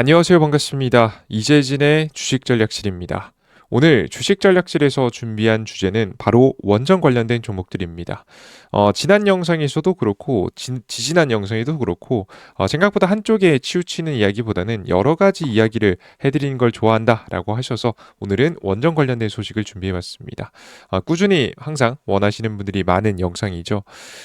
안녕하세요. 반갑습니다. 이재진의 주식 전략실입니다. 오늘 주식 전략실에서 준비한 주제는 바로 원전 관련된 종목들입니다. 어, 지난 영상에서도 그렇고 지, 지난 영상에도 그렇고 어, 생각보다 한쪽에 치우치는 이야기보다는 여러 가지 이야기를 해드리는 걸 좋아한다라고 하셔서 오늘은 원전 관련된 소식을 준비해봤습니다. 어, 꾸준히 항상 원하시는 분들이 많은 영상이죠.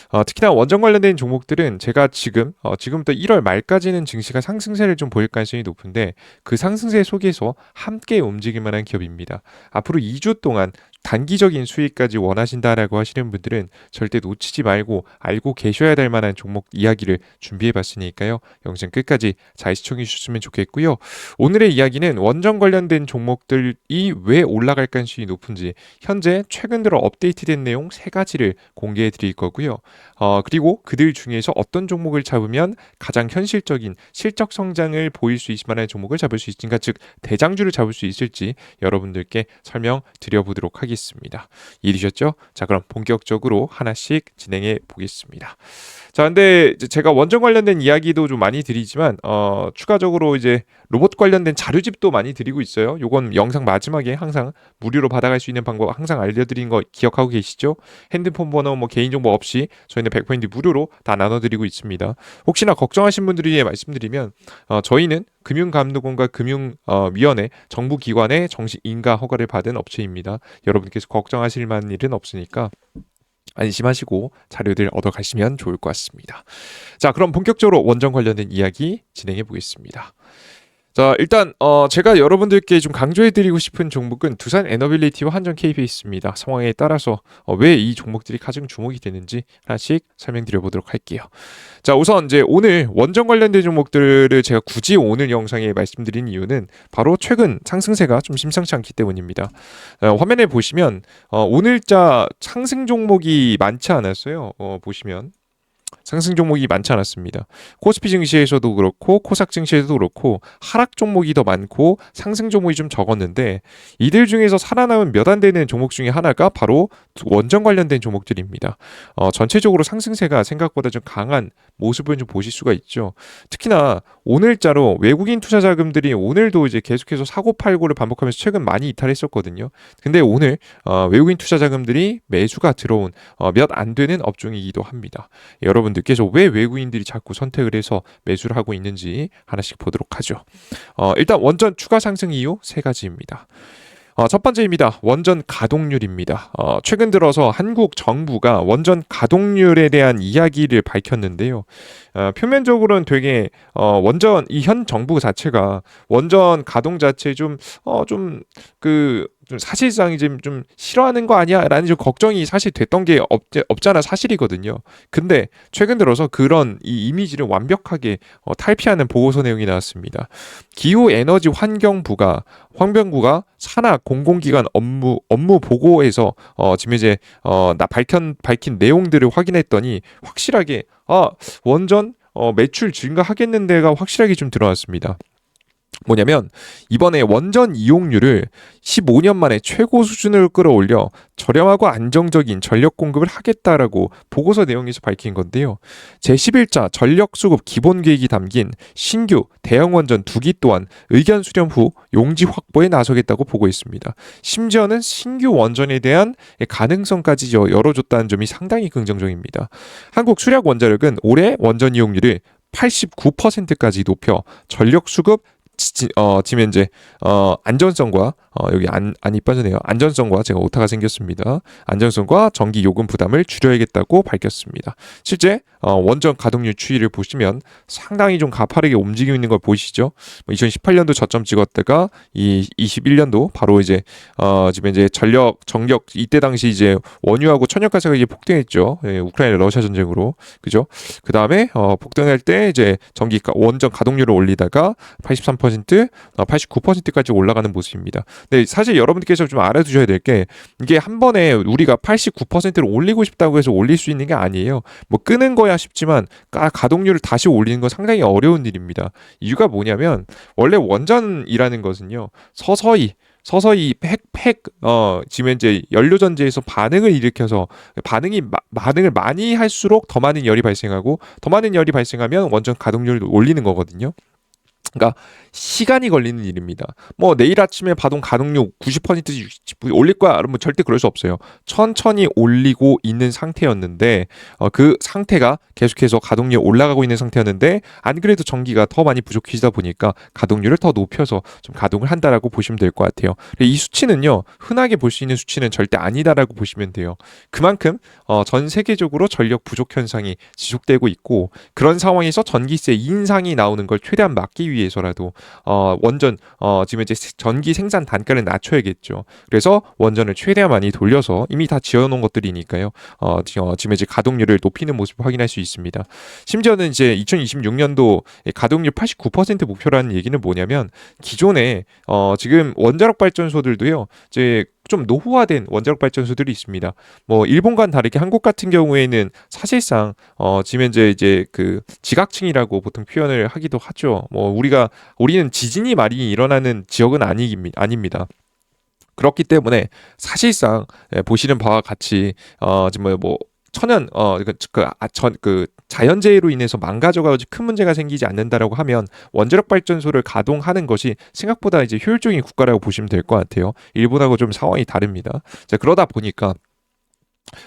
어, 특히나 원전 관련된 종목들은 제가 지금 어, 지금부터 1월 말까지는 증시가 상승세를 좀 보일 가능성이 높은데 그 상승세 속에서 함께 움직일 만한 기업입니다. 앞으로 2주 동안 단기적인 수익까지 원하신다라고 하시는 분들은 절대 놓치지 말고 알고 계셔야 될 만한 종목 이야기를 준비해 봤으니까요. 영상 끝까지 잘 시청해 주셨으면 좋겠고요. 오늘의 이야기는 원전 관련된 종목들이 왜 올라갈 가능성이 높은지 현재 최근 들어 업데이트된 내용 세 가지를 공개해 드릴 거고요. 어, 그리고 그들 중에서 어떤 종목을 잡으면 가장 현실적인 실적 성장을 보일 수 있을 만한 종목을 잡을 수 있을까 즉 대장주를 잡을 수 있을지 여러분들께 설명 드려보도록 하겠습니다. 하겠습니다. 이해되셨죠? 자, 그럼 본격적으로 하나씩 진행해 보겠습니다. 자, 근데 제가 원전 관련된 이야기도 좀 많이 드리지만 어, 추가적으로 이제 로봇 관련된 자료집도 많이 드리고 있어요. 요건 영상 마지막에 항상 무료로 받아갈 수 있는 방법 항상 알려드린 거 기억하고 계시죠? 핸드폰 번호 뭐 개인정보 없이 저희는 100% 무료로 다 나눠드리고 있습니다. 혹시나 걱정하신 분들이 말씀드리면 어, 저희는 금융감독원과 금융위원회 정부기관의 정식 인가 허가를 받은 업체입니다. 여러분께서 걱정하실 만한 일은 없으니까 안심하시고 자료들 얻어 가시면 좋을 것 같습니다. 자, 그럼 본격적으로 원전 관련된 이야기 진행해 보겠습니다. 자, 일단 어 제가 여러분들께 좀 강조해 드리고 싶은 종목은 두산 에너빌리티와 한전 KBS입니다. 상황에 따라서 어, 왜이 종목들이 가장 주목이 되는지 하나씩 설명드려 보도록 할게요. 자, 우선 이제 오늘 원전 관련된 종목들을 제가 굳이 오늘 영상에 말씀드린 이유는 바로 최근 상승세가 좀 심상치 않기 때문입니다. 어, 화면에 보시면 어, 오늘자 상승 종목이 많지 않았어요. 어, 보시면 상승 종목이 많지 않았습니다. 코스피 증시에서도 그렇고 코삭 증시에서도 그렇고 하락 종목이 더 많고 상승 종목이 좀 적었는데 이들 중에서 살아남은 몇 안 되는 종목 중에 하나가 바로 원전 관련된 종목들입니다. 어, 전체적으로 상승세가 생각보다 좀 강한 모습을 좀 보실 수가 있죠. 특히나 오늘자로 외국인 투자 자금들이 오늘도 이제 계속해서 사고 팔고를 반복하면서 최근 많이 이탈했었거든요. 근데 오늘 어, 외국인 투자 자금들이 매수가 들어온 어, 몇 안 되는 업종이기도 합니다. 여러분 여러분들께서 왜 외국인들이 자꾸 선택을 해서 매수를 하고 있는지 하나씩 보도록 하죠. 어, 일단 원전 추가 상승 이유 세 가지입니다. 어, 첫 번째입니다. 원전 가동률입니다. 어, 최근 들어서 한국 정부가 원전 가동률에 대한 이야기를 밝혔는데요. 어, 표면적으로는 되게 어, 원전 이 현 정부 자체가 원전 가동 자체 좀 어, 좀그 좀 사실상 이제 좀 싫어하는 거 아니야라는 좀 걱정이 사실 됐던 게 없, 없잖아 사실이거든요. 근데 최근 들어서 그런 이 이미지를 완벽하게 어, 탈피하는 보고서 내용이 나왔습니다. 기후 에너지 환경부가 환경부가 산하 공공기관 업무 업무 보고에서 어, 지금 이제 어, 나 밝힌 밝힌 내용들을 확인했더니 확실하게 아 원전 어, 매출 증가하겠는데가 확실하게 좀 들어왔습니다. 뭐냐면 이번에 원전 이용률을 15년 만에 최고 수준을 끌어올려 저렴하고 안정적인 전력 공급을 하겠다라고 보고서 내용에서 밝힌 건데요. 제11자 전력 수급 기본 계획이 담긴 신규 대형 원전 두 기 또한 의견 수렴 후 용지 확보에 나서겠다고 보고 있습니다. 심지어는 신규 원전에 대한 가능성까지 열어줬다는 점이 상당히 긍정적입니다. 한국 수력 원자력은 올해 원전 이용률을 89%까지 높여 전력 수급 지, 어, 지금 이제 어, 안전성과 어, 여기 안, 안이 빠지네요. 안전성과 제가 오타가 생겼습니다. 안전성과 전기 요금 부담을 줄여야겠다고 밝혔습니다. 실제 어, 원전 가동률 추이를 보시면 상당히 좀 가파르게 움직이고 있는 걸 보이시죠? 뭐 2018년도 저점 찍었다가 이 21년도 바로 이제 어, 지금 이제 전력 정력 이때 당시 이제 원유하고 천연 가스가 이제 폭등했죠. 예, 우크라이나 러시아 전쟁으로 그죠? 그 다음에 어, 폭등할 때 이제 전기 원전 가동률을 올리다가 83 80%, 89%까지 어, 올라가는 모습입니다. 근데 사실 여러분들께서 좀 알아두셔야 될 게 이게 한 번에 우리가 89%를 올리고 싶다고 해서 올릴 수 있는 게 아니에요. 뭐 끄는 거야 쉽지만 가동률을 다시 올리는 건 상당히 어려운 일입니다. 이유가 뭐냐면 원래 원전이라는 것은요 서서히 서서히 핵, 핵, 어, 지금 이제 연료 전지에서 반응을 일으켜서 반응이, 마, 반응을 많이 할수록 더 많은 열이 발생하고 더 많은 열이 발생하면 원전 가동률을 올리는 거거든요. 그러니까 시간이 걸리는 일입니다. 뭐 내일 아침에 받은 가동률 90% 올릴 거야. 그러면 절대 그럴 수 없어요. 천천히 올리고 있는 상태였는데 어, 그 상태가 계속해서 가동률 올라가고 있는 상태였는데 안 그래도 전기가 더 많이 부족해지다 보니까 가동률을 더 높여서 좀 가동을 한다라고 보시면 될 것 같아요. 이 수치는요 흔하게 볼 수 있는 수치는 절대 아니다라고 보시면 돼요. 그만큼 어, 전 세계적으로 전력 부족 현상이 지속되고 있고 그런 상황에서 전기세 인상이 나오는 걸 최대한 막기 위해 서라도 어, 원전 어, 지금 이제 전기 생산 단가를 낮춰야겠죠. 그래서 원전을 최대한 많이 돌려서 이미 다 지어놓은 것들이니까요. 어, 지금 이제 가동률을 높이는 모습을 확인할 수 있습니다. 심지어는 이제 2026년도 가동률 89% 목표라는 얘기는 뭐냐면 기존에 어, 지금 원자력 발전소들도요. 이제 좀 노후화된 원자력 발전소들이 있습니다. 뭐 일본과는 다르게 한국 같은 경우에는 사실상 어 현재 이제 그 지각층이라고 보통 표현을 하기도 하죠. 뭐 우리가 우리는 지진이 많이 일어나는 지역은 아니, 아닙니다. 그렇기 때문에 사실상 예, 보시는 바와 같이 어 지금 뭐 천연 어그전그 그, 아, 그 자연재해로 인해서 망가져가지고 큰 문제가 생기지 않는다라고 하면 원자력 발전소를 가동하는 것이 생각보다 이제 효율적인 국가라고 보시면 될 것 같아요. 일본하고 좀 상황이 다릅니다. 자 그러다 보니까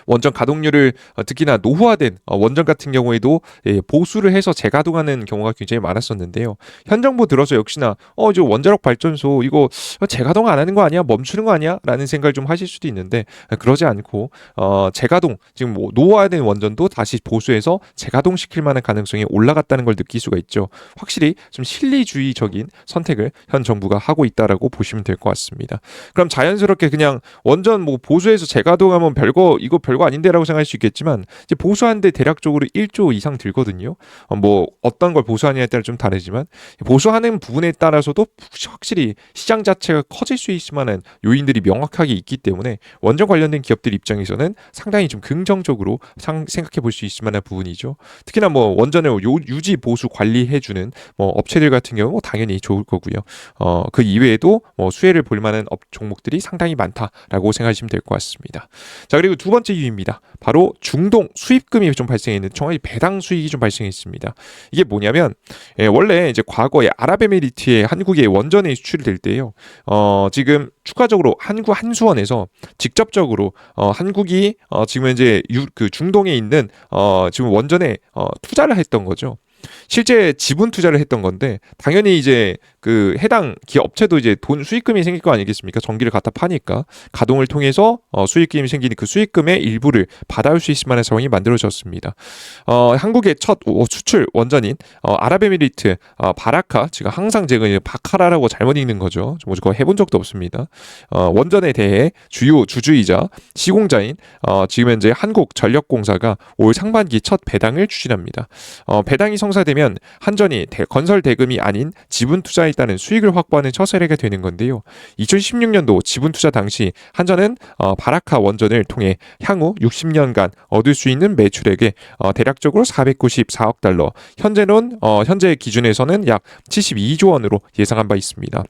원전 가동률을 어, 특히나 노후화된 어, 원전 같은 경우에도 예, 보수를 해서 재가동하는 경우가 굉장히 많았었는데요. 현 정부 들어서 역시나 어 이제 원자력 발전소 이거 재가동 안 하는 거 아니야? 멈추는 거 아니야?라는 생각을 좀 하실 수도 있는데 그러지 않고 어 재가동 지금 뭐 노후화된 원전도 다시 보수해서 재가동 시킬 만한 가능성이 올라갔다는 걸 느낄 수가 있죠. 확실히 좀 실리주의적인 선택을 현 정부가 하고 있다라고 보시면 될 것 같습니다. 그럼 자연스럽게 그냥 원전 뭐 보수해서 재가동하면 별거 이거 별거 아닌데라고 생각할 수 있겠지만 이제 보수하는데 대략적으로 1조 이상 들거든요. 어, 뭐 어떤 걸 보수하느냐에 따라 좀 다르지만 보수하는 부분에 따라서도 확실히 시장 자체가 커질 수 있을 만한 요인들이 명확하게 있기 때문에 원전 관련된 기업들 입장에서는 상당히 좀 긍정적으로 상, 생각해 볼 수 있을 만한 부분이죠. 특히나 뭐 원전을 요, 유지 보수 관리해주는 뭐 업체들 같은 경우 뭐 당연히 좋을 거고요. 어, 그 이외에도 뭐 수혜를 볼 만한 업 종목들이 상당히 많다라고 생각하시면 될 것 같습니다. 자 그리고 두 번째 이유입니다. 바로 중동 수입금이 좀 발생했는 정말 배당 수익이 좀 발생했습니다. 이게 뭐냐면 예, 원래 이제 과거에 아랍에미리트에 한국의 원전에 수출이 될 때요. 어, 지금 추가적으로 한국 한수원에서 직접적으로 어, 한국이 어, 지금 이제 유, 그 중동에 있는 어, 지금 원전에 어, 투자를 했던 거죠. 실제 지분 투자를 했던 건데 당연히 이제 그 해당 기업체도 이제 돈 수익금이 생길 거 아니겠습니까? 전기를 갖다 파니까 가동을 통해서 어, 수익금이 생기는 그 수익금의 일부를 받아올 수 있을 만한 상황이 만들어졌습니다. 어, 한국의 첫 수출 원전인 어, 아랍에미리트 어, 바라카 제가 항상 제가 바카라라고 잘못 읽는 거죠. 뭐 그거 해본 적도 없습니다. 어, 원전에 대해 주요 주주이자 시공자인 어, 지금 현재 한국전력공사가 올 상반기 첫 배당을 추진합니다. 어, 배당이 성사되면 한전이 대, 건설 대금이 아닌 지분 투자에 따른 수익을 확보하는 처세례가 되는 건데요. 2016년도 지분 투자 당시 한전은 어, 바라카 원전을 통해 향후 60년간 얻을 수 있는 매출액에 어, 대략적으로 494억 달러, 현재는 어, 현재 기준에서는 약 72조 원으로 예상한 바 있습니다.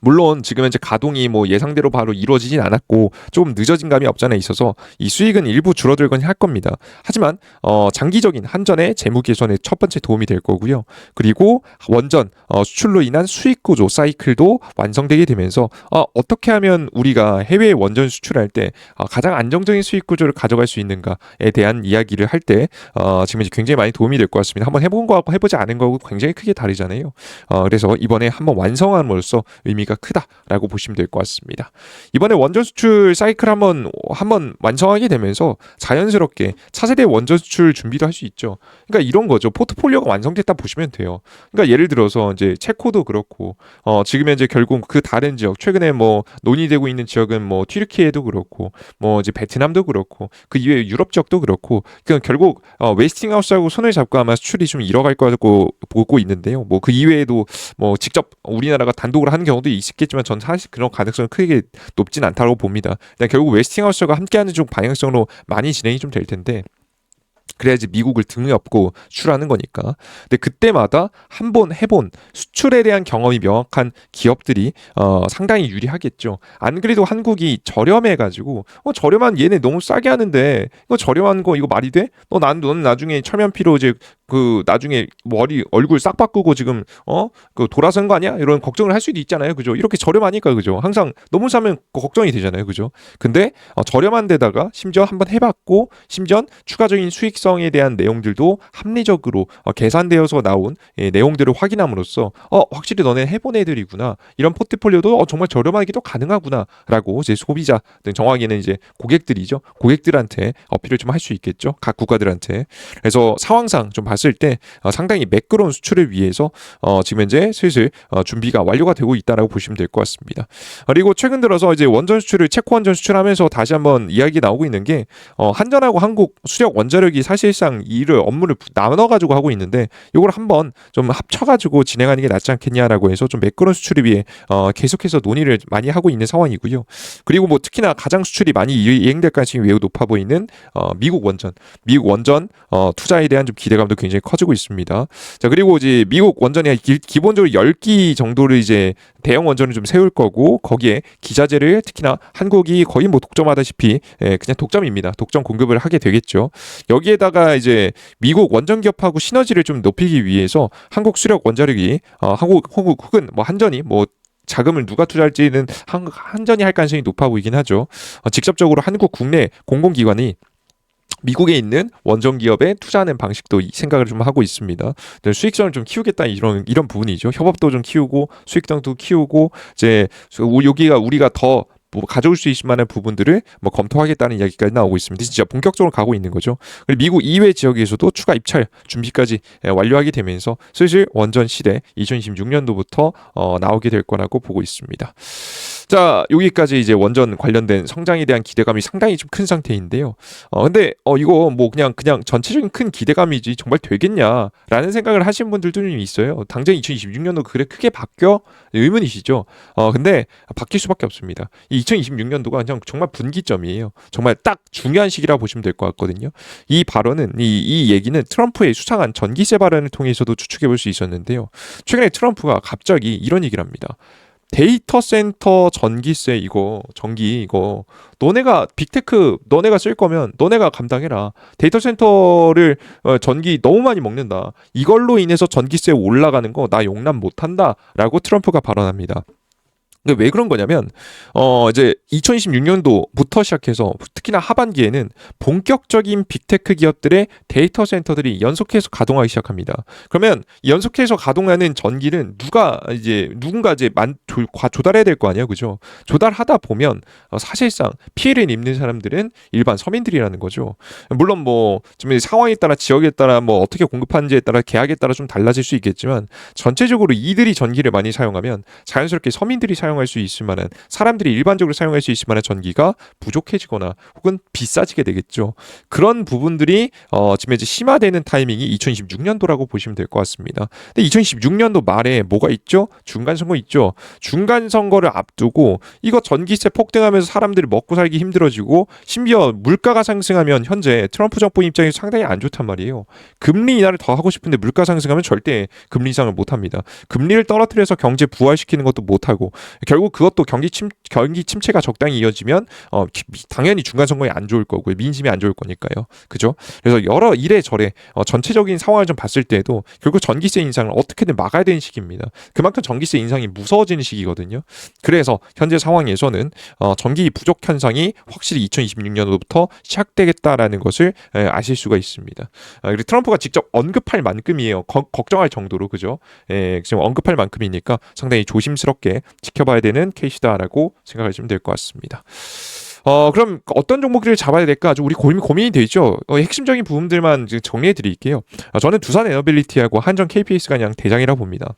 물론 지금 현재 가동이 뭐 예상대로 바로 이루어지진 않았고 조금 늦어진 감이 없잖아 있어서 이 수익은 일부 줄어들건 할 겁니다. 하지만 어 장기적인 한전의 재무 개선에 첫 번째 도움이 될 거고요. 그리고 원전 어 수출로 인한 수익 구조 사이클도 완성되게 되면서 어 어떻게 하면 우리가 해외 원전 수출할 때 어 가장 안정적인 수익 구조를 가져갈 수 있는가에 대한 이야기를 할 때 어 지금 이제 굉장히 많이 도움이 될 것 같습니다. 한번 해본 거하고 해보지 않은 거하고 굉장히 크게 다르잖아요. 어 그래서 이번에 한번 완성함으로써 의미가 의미가 크다라고 보시면 될 것 같습니다. 이번에 원전 수출 사이클 한번 한번 완성하게 되면서 자연스럽게 차세대 원전 수출 준비도 할 수 있죠. 그러니까 이런 거죠. 포트폴리오가 완성됐다 보시면 돼요. 그러니까 예를 들어서 이제 체코도 그렇고 어 지금 현재 결국 그 다른 지역 최근에 뭐 논의되고 있는 지역은 뭐 튀르키예도 그렇고 뭐 이제 베트남도 그렇고 그 이외에 유럽 지역도 그렇고 그 결국 어 웨스팅하우스하고 손을 잡고 아마 수출이 좀 이뤄갈 거라고 보고 있는데요. 뭐 그 이외에도 뭐 직접 우리나라가 단독으로 하는 경우도 있겠지만 전 사실 그런 가능성은 크게 높진 않다고 봅니다. 결국 웨스팅하우스가 함께하는 쪽 방향성으로 많이 진행이 좀 될 텐데 그래야지 미국을 등에 업고 수출하는 거니까. 근데 그때마다 한 번 해본 수출에 대한 경험이 명확한 기업들이 어, 상당히 유리하겠죠. 안 그래도 한국이 저렴해가지고 어, 저렴한 얘네 너무 싸게 하는데 이거 저렴한 거 이거 말이 돼? 너난넌 나중에 철면피로 이제 그 나중에 머리 얼굴 싹 바꾸고 지금 어 그 돌아선 거 아니야? 이런 걱정을 할 수도 있잖아요. 그죠? 이렇게 저렴하니까 그죠? 항상 너무 사면 그 걱정이 되잖아요. 그죠? 근데 어, 저렴한 데다가 심지어 한번 해 봤고 심지어 추가적인 수익성에 대한 내용들도 합리적으로 어, 계산되어서 나온 예, 내용들을 확인함으로써 어 확실히 너네 해본 애들이구나 이런 포트폴리오도 어, 정말 저렴하기도 가능하구나라고 이제 소비자 등 정확히는 이제 고객들이죠 고객들한테 어필을 좀 할 수 있겠죠 각 국가들한테 그래서 상황상 좀 봤을 때 어, 상당히 매끄러운 수출을 위해서 어, 지금 현재 슬슬 어, 준비가 완료가 되고 있다라고 보시면 될 것 같습니다. 그리고 최근 들어서 이제 원전 수출을 체코 원전 수출하면서 다시 한번 이야기 나오고 있는 게 어, 한전하고 한국 수력 원자력이 사실상 이를 업무를 나눠 가지고 하고 있는데 이걸 한번 좀 합쳐 가지고 진행하는 게 낫지 않겠냐라고 해서 좀 매끄러운 수출을 위해 어, 계속해서 논의를 많이 하고 있는 상황이고요. 그리고 뭐 특히나 가장 수출이 많이 이- 이행될 가능성이 매우 높아 보이는 어, 미국 원전, 미국 원전 어, 투자에 대한 좀 기대감도 굉장히 커지고 있습니다. 자 그리고 이제 미국 원전이 기, 기본적으로 10기 정도를 이제 대형 원전을 좀 세울 거고 거기에 기자재를 특히나 한국이 거의 뭐 독점하다시피 예, 그냥 독점입니다. 독점 공급을 하게 되겠죠. 여기에다가 이제 미국 원전 기업하고 시너지를 좀 높이기 위해서 한국 수력 원자력이 어, 한국 혹은 뭐 한전이 뭐 자금을 누가 투자할지는 한, 한전이 할 가능성이 높아 보이긴 하죠. 어, 직접적으로 한국 국내 공공기관이 미국에 있는 원전 기업에 투자하는 방식도 이 생각을 좀 하고 있습니다. 네, 수익성을 좀 키우겠다 이런 이런 부분이죠. 협업도 좀 키우고 수익성도 키우고 이제 우- 여기가 우리가 더 뭐 가져올 수 있을 만한 부분들을 뭐 검토하겠다는 이야기까지 나오고 있습니다. 진짜 본격적으로 가고 있는 거죠. 그리고 미국 이외 지역에서도 추가 입찰 준비까지 예, 완료하게 되면서 슬슬 원전 시대 2026년도부터 어, 나오게 될 거라고 보고 있습니다. 자 여기까지 이제 원전 관련된 성장에 대한 기대감이 상당히 좀 큰 상태인데요. 어 근데 어 이거 뭐 그냥 그냥 전체적인 큰 기대감이지 정말 되겠냐라는 생각을 하신 분들도 좀 있어요. 당장 2026년도 그래 크게 바뀌어 의문이시죠. 어 근데 바뀔 수밖에 없습니다. 이 2026년도가 그냥 정말 분기점이에요. 정말 딱 중요한 시기라 보시면 될 것 같거든요. 이 발언은 이, 이 얘기는 트럼프의 수상한 전기세 발언을 통해서도 추측해 볼 수 있었는데요. 최근에 트럼프가 갑자기 이런 얘기를 합니다. 데이터 센터 전기세 이거 전기 이거 너네가 빅테크 너네가 쓸 거면 너네가 감당해라 데이터 센터를 어, 전기 너무 많이 먹는다 이걸로 인해서 전기세 올라가는 거 나 용납 못한다라고 트럼프가 발언합니다. 근데 왜 그런 거냐면 어 이제 2026년도부터 시작해서 특히나 하반기에는 본격적인 빅테크 기업들의 데이터 센터들이 연속해서 가동하기 시작합니다. 그러면 연속해서 가동하는 전기는 누가 이제 누군가 이제 만 조, 과- 조달해야 될 거 아니에요, 그죠? 조달하다 보면 어, 사실상 피해를 입는 사람들은 일반 서민들이라는 거죠. 물론 뭐 지금 상황에 따라 지역에 따라 뭐 어떻게 공급하는지에 따라 계약에 따라 좀 달라질 수 있겠지만 전체적으로 이들이 전기를 많이 사용하면 자연스럽게 서민들이 사용 할 수 있을 만한 사람들이 일반적으로 사용할 수 있을 만한 전기가 부족해지거나 혹은 비싸지게 되겠죠. 그런 부분들이 어, 지금 이제 심화되는 타이밍이 2026년도라고 보시면 될 것 같습니다. 근데 2026년도 말에 뭐가 있죠? 중간 선거 있죠. 중간 선거를 앞두고 이거 전기세 폭등하면서 사람들이 먹고 살기 힘들어지고 심지어 물가가 상승하면 현재 트럼프 정부 입장에서 상당히 안 좋단 말이에요. 금리 인하를 더 하고 싶은데 물가 상승하면 절대 금리 인상을 못 합니다. 금리를 떨어뜨려서 경제 부활시키는 것도 못 하고 결국 그것도 경기 침 경기 침체가 적당히 이어지면 어 기- 당연히 중간 선거에 안 좋을 거고 민심이 안 좋을 거니까요. 그죠? 그래서 여러 이래저래 어, 전체적인 상황을 좀 봤을 때에도 결국 전기세 인상을 어떻게든 막아야 되는 시기입니다. 그만큼 전기세 인상이 무서워지는 시기거든요. 그래서 현재 상황에서는 어, 전기 부족 현상이 확실히 2026년도부터 시작되겠다라는 것을 에, 아실 수가 있습니다. 아, 그리고 트럼프가 직접 언급할 만큼이에요. 거- 걱정할 정도로 그죠? 에, 지금 언급할 만큼이니까 상당히 조심스럽게 지켜봐 야 되는 케이스다라고 생각하시면 될 것 같습니다. 어 그럼 어떤 종목들을 잡아야 될까 아주 우리 고민 고민이 되죠. 어, 핵심적인 부분들만 정리해 드릴게요. 어, 저는 두산 에너빌리티하고 한전 KPS가 그냥 대장이라고 봅니다.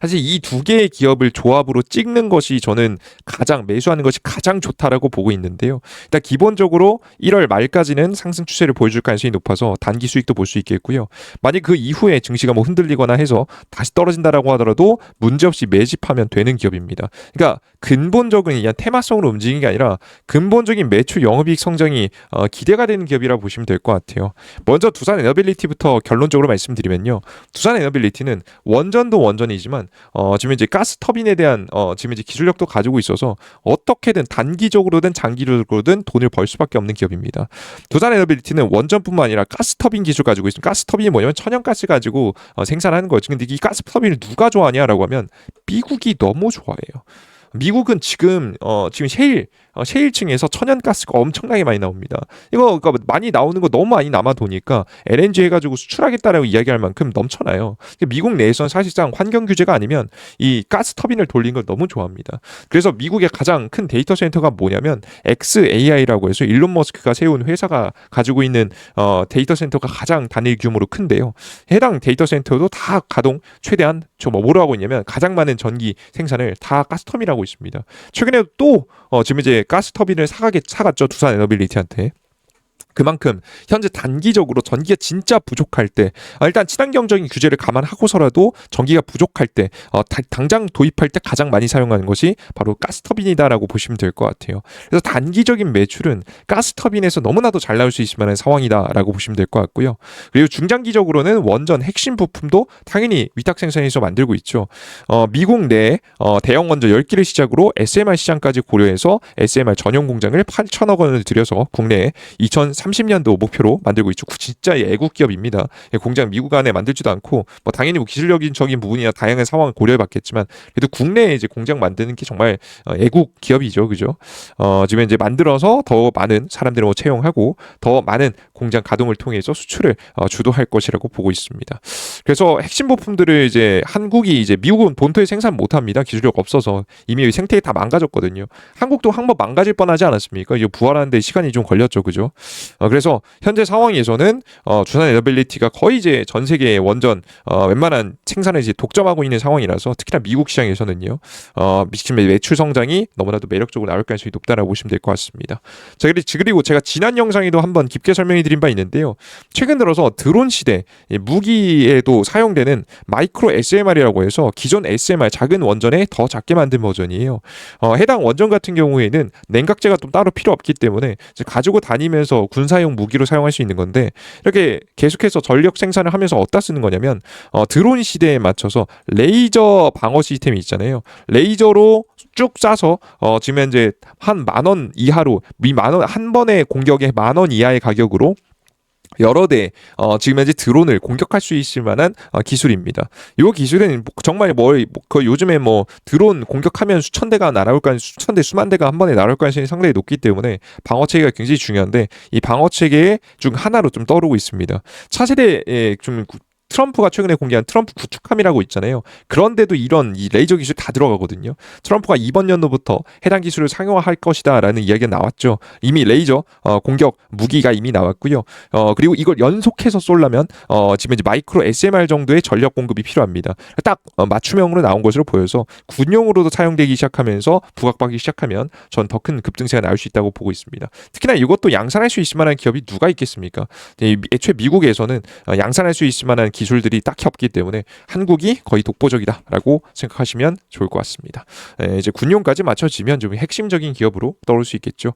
사실 이 두 개의 기업을 조합으로 찍는 것이 저는 가장 매수하는 것이 가장 좋다라고 보고 있는데요. 일단 기본적으로 1월 말까지는 상승 추세를 보여줄 가능성이 높아서 단기 수익도 볼 수 있겠고요. 만약 그 이후에 증시가 뭐 흔들리거나 해서 다시 떨어진다라고 하더라도 문제없이 매집하면 되는 기업입니다. 그러니까 근본적인 그냥 테마성으로 움직이는 게 아니라 근본적인 매출 영업이익 성장이 어, 기대가 되는 기업이라고 보시면 될 것 같아요. 먼저 두산 에너빌리티부터 결론적으로 말씀드리면요. 두산 에너빌리티는 원전도 원전이지만 어, 지금 이제 가스 터빈에 대한 어, 지금 이제 기술력도 가지고 있어서 어떻게든 단기적으로든 장기적으로든 돈을 벌 수밖에 없는 기업입니다. 두산 에너빌리티는 원전뿐만 아니라 가스 터빈 기술 가지고 있습니다. 가스 터빈이 뭐냐면 천연가스 가지고 어, 생산하는 거예요. 근데 이 가스 터빈을 누가 좋아하냐라고 하면 미국이 너무 좋아해요. 미국은 지금 어 지금 셰일 어, 셰일층에서 천연가스가 엄청나게 많이 나옵니다. 이거 그러니까 많이 나오는 거 너무 많이 남아 도니까 LNG 해가지고 수출하겠다라고 이야기할 만큼 넘쳐나요. 미국 내에서는 사실상 환경 규제가 아니면 이 가스 터빈을 돌린 걸 너무 좋아합니다. 그래서 미국의 가장 큰 데이터 센터가 뭐냐면 XAI라고 해서 일론 머스크가 세운 회사가 가지고 있는 어, 데이터 센터가 가장 단일 규모로 큰데요. 해당 데이터 센터도 다 가동 최대한 저뭐 뭐로 하고 있냐면 가장 많은 전기 생산을 다 가스터빈하고 있습니다. 최근에 또 어, 지금 이제 가스 터빈을 사가게 사갔죠 두산 에너빌리티한테. 그만큼 현재 단기적으로 전기가 진짜 부족할 때 아, 일단 친환경적인 규제를 감안하고서라도 전기가 부족할 때 어, 다, 당장 도입할 때 가장 많이 사용하는 것이 바로 가스터빈이다라고 보시면 될 것 같아요. 그래서 단기적인 매출은 가스터빈에서 너무나도 잘 나올 수 있을 만한 상황이다라고 보시면 될 것 같고요. 그리고 중장기적으로는 원전 핵심 부품도 당연히 위탁 생산에서 만들고 있죠. 어, 미국 내 어, 대형 원전 10기를 시작으로 SMR 시장까지 고려해서 SMR 전용 공장을 8천억 원을 들여서 국내에 2000 30년도 목표로 만들고 있죠. 진짜 애국 기업입니다. 공장 미국 안에 만들지도 않고 뭐 당연히 뭐 기술력적인 부분이나 다양한 상황을 고려해봤겠지만 그래도 국내에 이제 공장 만드는 게 정말 어, 애국 기업이죠, 그죠? 어, 지금 이제 만들어서 더 많은 사람들을 뭐 채용하고 더 많은 공장 가동을 통해서 수출을 어, 주도할 것이라고 보고 있습니다. 그래서 핵심 부품들을 이제 한국이 이제 미국은 본토에 생산 못합니다. 기술력 없어서 이미 생태계 다 망가졌거든요. 한국도 한 번 망가질 뻔하지 않았습니까? 이거 부활하는데 시간이 좀 걸렸죠, 그죠? 어, 그래서 현재 상황에서는 어, 주산 에너빌리티가 거의 이제 전 세계 원전 어, 웬만한 생산을 이제 독점하고 있는 상황이라서 특히나 미국 시장에서는요. 어, 지금 매출 성장이 너무나도 매력적으로 나올 가능성이 높다라고 보시면 될 것 같습니다. 자, 그리고 제가 지난 영상에도 한번 깊게 설명해 드린 바 있는데요. 최근 들어서 드론 시대 무기에도 사용되는 마이크로 SMR이라고 해서 기존 SMR 작은 원전에 더 작게 만든 버전이에요. 어, 해당 원전 같은 경우에는 냉각제가 또 따로 필요 없기 때문에 가지고 다니면서 군 사용 무기로 사용할 수 있는 건데 이렇게 계속해서 전력 생산을 하면서 어디다 쓰는 거냐면 어, 드론 시대에 맞춰서 레이저 방어 시스템이 있잖아요. 레이저로 쭉 쏴서 어, 지금 현재 한 만 원 이하로 미 만 원 한 번의 공격에 만 원 이하의 가격으로 여러 대 어, 지금 현재 드론을 공격할 수 있을 만한 어, 기술입니다. 이 기술은 정말 뭐, 그 요즘에 뭐 드론 공격하면 수천 대가 날아올 까 수천 대 수만 대가 한 번에 날아올 가능성이 상당히 높기 때문에 방어 체계가 굉장히 중요한데 이 방어 체계 중 하나로 좀 떠오르고 있습니다. 차세대에 좀 트럼프가 최근에 공개한 트럼프 구축함이라고 있잖아요. 그런데도 이런 이 레이저 기술 다 들어가거든요. 트럼프가 이번 연도부터 해당 기술을 상용화할 것이다라는 이야기가 나왔죠. 이미 레이저 어, 공격 무기가 이미 나왔고요. 어, 그리고 이걸 연속해서 쏠려면 어, 지금 이제 마이크로 SMR 정도의 전력 공급이 필요합니다. 딱 어, 맞춤형으로 나온 것으로 보여서 군용으로도 사용되기 시작하면서 부각받기 시작하면 전 더 큰 급등세가 나올 수 있다고 보고 있습니다. 특히나 이것도 양산할 수 있을 만한 기업이 누가 있겠습니까? 애초에 미국에서는 어, 양산할 수 있을 만한 기 술들이 딱히 없기 때문에 한국이 거의 독보적이다라고 생각하시면 좋을 것 같습니다. 에, 이제 군용까지 맞춰지면 좀 핵심적인 기업으로 떠올 수 있겠죠.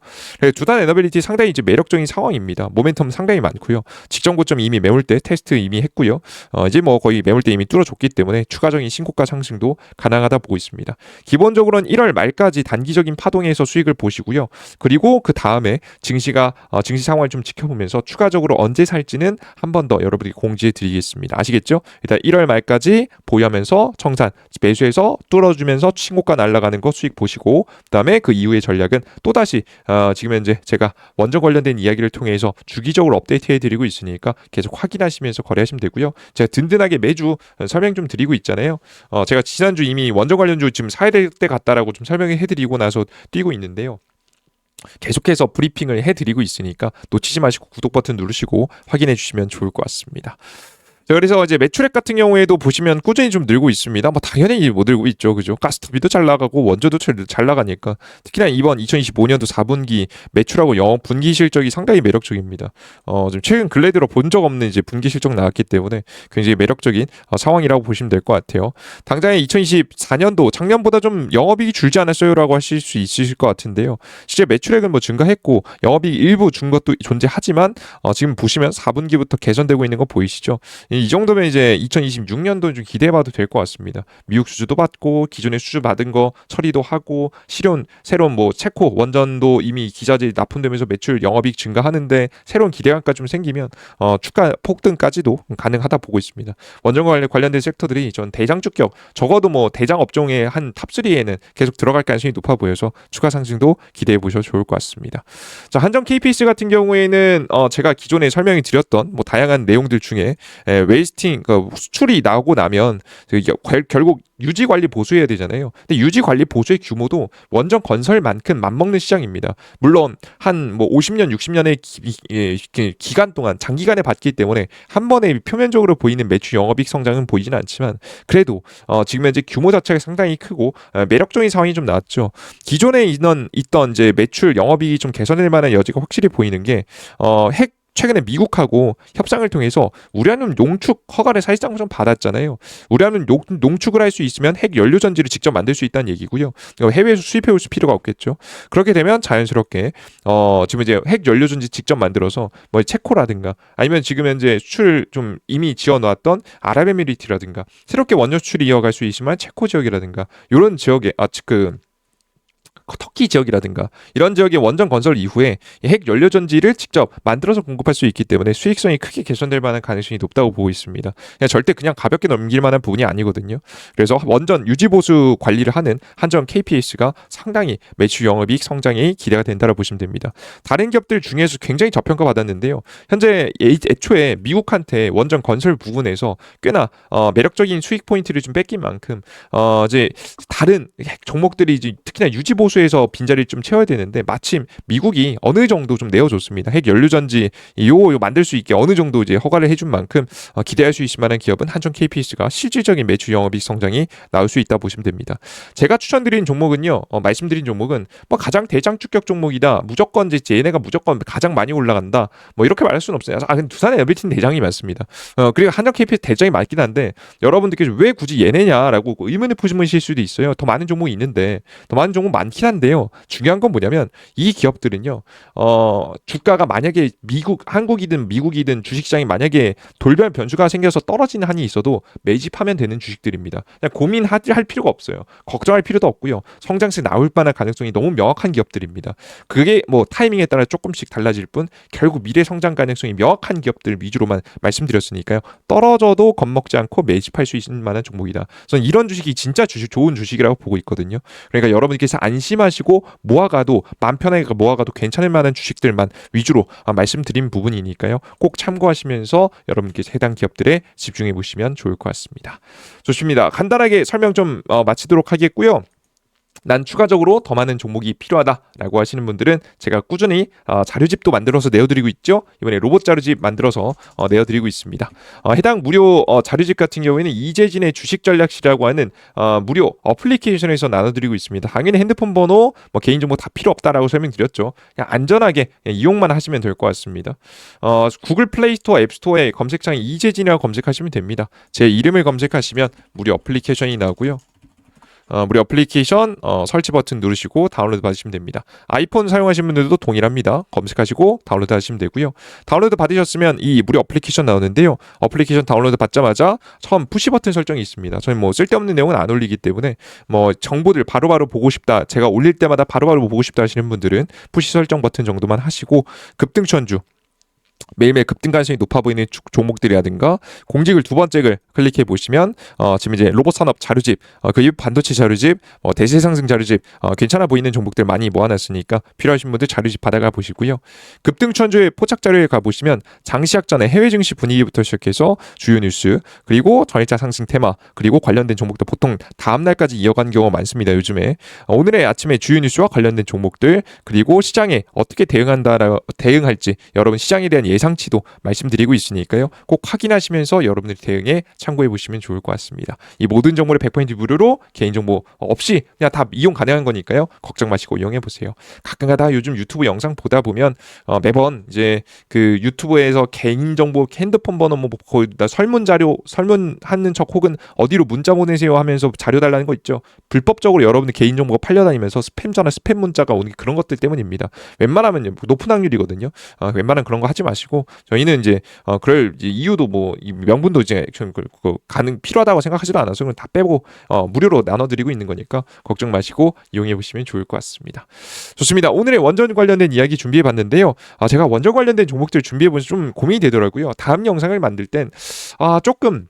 두단 에너빌리티 상당히 이제 매력적인 상황입니다. 모멘텀 상당히 많고요. 직전 고점 이미 매물대 테스트 이미 했고요. 어, 이제 뭐 거의 매물대 이미 뚫어줬기 때문에 추가적인 신고가 상승도 가능하다 보고 있습니다. 기본적으로는 1월 말까지 단기적인 파동에서 수익을 보시고요. 그리고 그 다음에 증시가 어, 증시 상황을 좀 지켜보면서 추가적으로 언제 살지는 한 번 더 여러분들이 공지해 드리겠습니다. 있습니다. 아시겠죠? 일단 1월 말까지 보유하면서 청산 매수해서 뚫어주면서 신고가 날아가는 거 수익 보시고 그다음에 그 이후의 전략은 또다시 어, 지금 현재 제가 원전 관련된 이야기를 통해서 주기적으로 업데이트해 드리고 있으니까 계속 확인하시면서 거래하시면 되고요. 제가 든든하게 매주 설명 좀 드리고 있잖아요. 어, 제가 지난주 이미 원전 관련주 지금 사야 될 때 같다라고 좀 설명해 드리고 나서 뛰고 있는데요. 계속해서 브리핑을 해드리고 있으니까 놓치지 마시고 구독 버튼 누르시고 확인해 주시면 좋을 것 같습니다. 자, 그래서 이제 매출액 같은 경우에도 보시면 꾸준히 좀 늘고 있습니다. 뭐 당연히 못 늘고 있죠. 그죠? 가스터비도 잘 나가고 원조도 잘 나가니까 특히나 이번 2025년도 4분기 매출하고 영업 분기 실적이 상당히 매력적입니다. 어, 좀 최근 근래 들어 본 적 없는 이제 분기 실적 나왔기 때문에 굉장히 매력적인 어, 상황이라고 보시면 될 것 같아요. 당장에 2024년도 작년보다 좀 영업이익이 줄지 않았어요라고 하실 수 있으실 것 같은데요. 실제 매출액은 뭐 증가했고 영업이익 일부 준 것도 존재하지만 어, 지금 보시면 4분기부터 개선되고 있는 거 보이시죠? 이 정도면 이제 2026년도 좀 기대해봐도 될 것 같습니다. 미국 수주도 받고 기존에 수주 받은 거 처리도 하고 실온 새로운 뭐 체코 원전도 이미 기자재 납품되면서 매출 영업이익 증가하는데 새로운 기대감까지 좀 생기면 어, 주가 폭등까지도 가능하다 보고 있습니다. 원전 관련 관련된 섹터들이 전 대장 주격 적어도 뭐 대장 업종의 한 탑3에는 계속 들어갈 가능성이 높아 보여서 추가 상승도 기대해 보셔도 좋을 것 같습니다. 자 한정 KPS 같은 경우에는 어, 제가 기존에 설명이 드렸던 뭐 다양한 내용들 중에 에, 웨이스팅 그 수출이 나오고 나면 그 결- 결국 유지 관리 보수해야 되잖아요. 근데 유지 관리 보수의 규모도 원전 건설만큼 맞먹는 시장입니다. 물론 한 뭐 50년, 60년의 기, 예, 그 기간 동안 장기간에 받기 때문에 한 번에 표면적으로 보이는 매출 영업이익 성장은 보이지는 않지만 그래도 어, 지금 현재 규모 자체가 상당히 크고 어, 매력적인 상황이 좀 나왔죠. 기존에 있던 있던 이제 매출 영업이익이 좀 개선될 만한 여지가 확실히 보이는 게 어, 핵 최근에 미국하고 협상을 통해서 우라늄 농축 허가를 사실상 좀 받았잖아요. 농- 농축을 할 수 있으면 핵 연료 전지를 직접 만들 수 있다는 얘기고요. 이거 해외에서 수입해 올 필요가 없겠죠. 그렇게 되면 자연스럽게 어 지금 이제 핵 연료 전지 직접 만들어서 뭐 체코라든가 아니면 지금 현재 수출 좀 이미 지어 놨던 아랍에미리트라든가 새롭게 원료 수출이 이어갈 수 있지만 체코 지역이라든가 이런 지역에 아그 터키 지역이라든가 이런 지역의 원전 건설 이후에 이핵 연료 전지를 직접 만들어서 공급할 수 있기 때문에 수익성이 크게 개선될 만한 가능성이 높다고 보고 있습니다. 그냥 절대 그냥 가볍게 넘길 만한 부분이 아니거든요. 그래서 원전 유지 보수 관리를 하는 한전 KPS가 상당히 매출 영업이익 성장이 기대가 된다고 보시면 됩니다. 다른 기업들 중에서 굉장히 저평가 받았는데요. 현재 애- 애초에 미국한테 원전 건설 부분에서 꽤나 어, 매력적인 수익 포인트를 좀 뺏긴 만큼 어, 이제 다른 핵 종목들이 이제 특히나 유지 보수 에서 빈자리를 좀 채워야 되는데 마침 미국이 어느 정도 좀 내어줬습니다. 핵 연료 전지 요, 요 만들 수 있게 어느 정도 이제 허가를 해준 만큼 어, 기대할 수 있을 만한 기업은 한전 KPS가 실질적인 매출 영업이익 성장이 나올 수 있다 보시면 됩니다. 제가 추천드린 종목은요, 어, 말씀드린 종목은 뭐 가장 대장 주격 종목이다. 무조건 이제 얘네가 무조건 가장 많이 올라간다. 뭐 이렇게 말할 수는 없어요. 아, 근데 두산의 에비틴 대장이 맞습니다. 어, 그리고 한전 KPS 대장이 맞긴 한데 여러분들께서 왜 굳이 얘네냐라고 의문을 품으실 수도 있어요. 더 많은 종목이 있는데 더 많은 종목 많긴 한데요. 중요한 건 뭐냐면 이 기업들은요. 어, 주가가 만약에 미국 한국이든 미국이든 주식시장이 만약에 돌변 변수가 생겨서 떨어지는 한이 있어도 매집하면 되는 주식들입니다. 그냥 고민할 필요가 없어요. 걱정할 필요도 없고요. 성장세 나올 만한 가능성이 너무 명확한 기업들입니다. 그게 뭐 타이밍에 따라 조금씩 달라질 뿐 결국 미래 성장 가능성이 명확한 기업들 위주로만 말씀드렸으니까요. 떨어져도 겁먹지 않고 매집할 수 있을 만한 종목이다. 저는 이런 주식이 진짜 주식 좋은 주식이라고 보고 있거든요. 그러니까 여러분께서 안심 하시고 모아가도 맘 편하게 모아가도 괜찮을 만한 주식들만 위주로 아, 말씀드린 부분이니까요. 꼭 참고하시면서 여러분께서 해당 기업들에 집중해 보시면 좋을 것 같습니다. 좋습니다. 간단하게 설명 좀 어, 마치도록 하겠고요. 난 추가적으로 더 많은 종목이 필요하다라고 하시는 분들은 제가 꾸준히 어, 자료집도 만들어서 내어드리고 있죠. 이번에 로봇 자료집 만들어서 어, 내어드리고 있습니다. 어, 해당 무료 어, 자료집 같은 경우에는 이재진의 주식 전략실이라고 하는 어, 무료 어플리케이션에서 나눠드리고 있습니다. 당연히 핸드폰 번호, 뭐 개인정보 다 필요 없다라고 설명드렸죠. 그냥 안전하게 그냥 이용만 하시면 될 것 같습니다. 어, 구글 플레이 스토어, 앱 스토어에 검색창에 이재진이라고 검색하시면 됩니다. 제 이름을 검색하시면 무료 어플리케이션이 나오고요. 어, 무료 어플리케이션 어, 설치 버튼 누르시고 다운로드 받으시면 됩니다. 아이폰 사용하시는 분들도 동일합니다. 검색하시고 다운로드 하시면 되고요. 다운로드 받으셨으면 이 무료 어플리케이션 나오는데요. 어플리케이션 다운로드 받자마자 처음 푸시 버튼 설정이 있습니다. 저는 뭐 쓸데없는 내용은 안 올리기 때문에 뭐 정보들 바로바로 보고 싶다. 제가 올릴 때마다 바로 바로 보고 싶다 하시는 분들은 푸시 설정 버튼 정도만 하시고 급등 천주 매일매일 급등 가능성이 높아 보이는 주- 종목들이라든가 공직을 두 번째 글 클릭해 보시면 어, 지금 이제 로봇 산업 자료집, 어, 그 반도체 자료집, 어, 대세 상승 자료집 어, 괜찮아 보이는 종목들 많이 모아놨으니까 필요하신 분들 자료집 받아가 보시고요. 급등 천주의 포착 자료에 가 보시면 장시작 전에 해외 증시 분위기부터 시작해서 주요 뉴스 그리고 전일차 상승 테마 그리고 관련된 종목들 보통 다음 날까지 이어간 경우가 많습니다. 요즘에 어, 오늘의 아침에 주요 뉴스와 관련된 종목들 그리고 시장에 어떻게 대응한다 대응할지 여러분 시장에 대한 예상 치도 말씀드리고 있으니까요. 꼭 확인하시면서 여러분들이 대응에 참고해 보시면 좋을 것 같습니다. 이 모든 정보를 100% 무료로 개인정보 없이 그냥 다 이용 가능한 거니까요. 걱정 마시고 이용해 보세요. 가끔가다 요즘 유튜브 영상 보다 보면 어, 매번 이제 그 유튜브에서 개인정보 핸드폰 번호 뭐 거의 다 설문 자료 설문하는 척 혹은 어디로 문자 보내세요 하면서 자료 달라는 거 있죠. 불법적으로 여러분들 개인정보가 팔려다니면서 스팸 전화 스팸 문자가 오는 게 그런 것들 때문입니다. 웬만하면 높은 확률이거든요. 아, 웬만한 그런 거 하지 마시고 하시고 저희는 이제 어 그럴 이유도 뭐이 명분도 이제 좀 그, 그 가능 필요하다고 생각하지도 않아서 그냥 다 빼고 어 무료로 나눠드리고 있는 거니까 걱정 마시고 이용해 보시면 좋을 것 같습니다. 좋습니다. 오늘의 원전 관련된 이야기 준비해 봤는데요. 아 제가 원전 관련된 종목들 준비해 보면서 좀 고민이 되더라고요. 다음 영상을 만들 땐 아 조금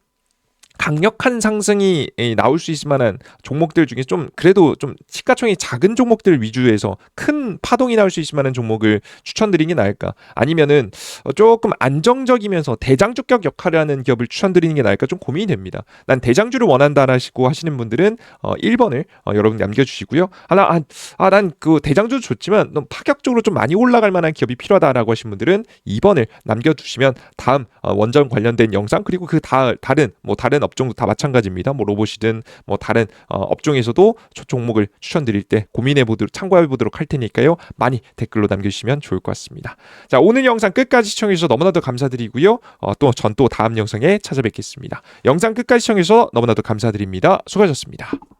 강력한 상승이 에, 나올 수 있을 만한 종목들 중에 좀 그래도 좀 시가총이 작은 종목들 위주에서 큰 파동이 나올 수 있을 만한 종목을 추천드리는 게 나을까? 아니면은 어, 조금 안정적이면서 대장주격 역할을 하는 기업을 추천드리는 게 나을까? 좀 고민이 됩니다. 난 대장주를 원한다라시고 하시는 분들은 어, 1번을 어, 여러분 남겨주시고요. 하나 아난그 대장주 좋지만 너무 파격적으로 좀 많이 올라갈 만한 기업이 필요하다라고 하신 분들은 2번을 남겨두시면 다음 어, 원전 관련된 영상 그리고 그 다, 다른 뭐 다른 업종도 다 마찬가지입니다. 뭐 로봇이든 뭐 다른 어, 업종에서도 저 종목을 추천드릴 때 고민해 보도록 참고해 보도록 할 테니까요. 많이 댓글로 남겨주시면 좋을 것 같습니다. 자 오늘 영상 끝까지 시청해 주셔서 너무나도 감사드리고요. 어, 또전 또 다음 영상에 찾아뵙겠습니다. 영상 끝까지 시청해 주셔서 너무나도 감사드립니다. 수고하셨습니다.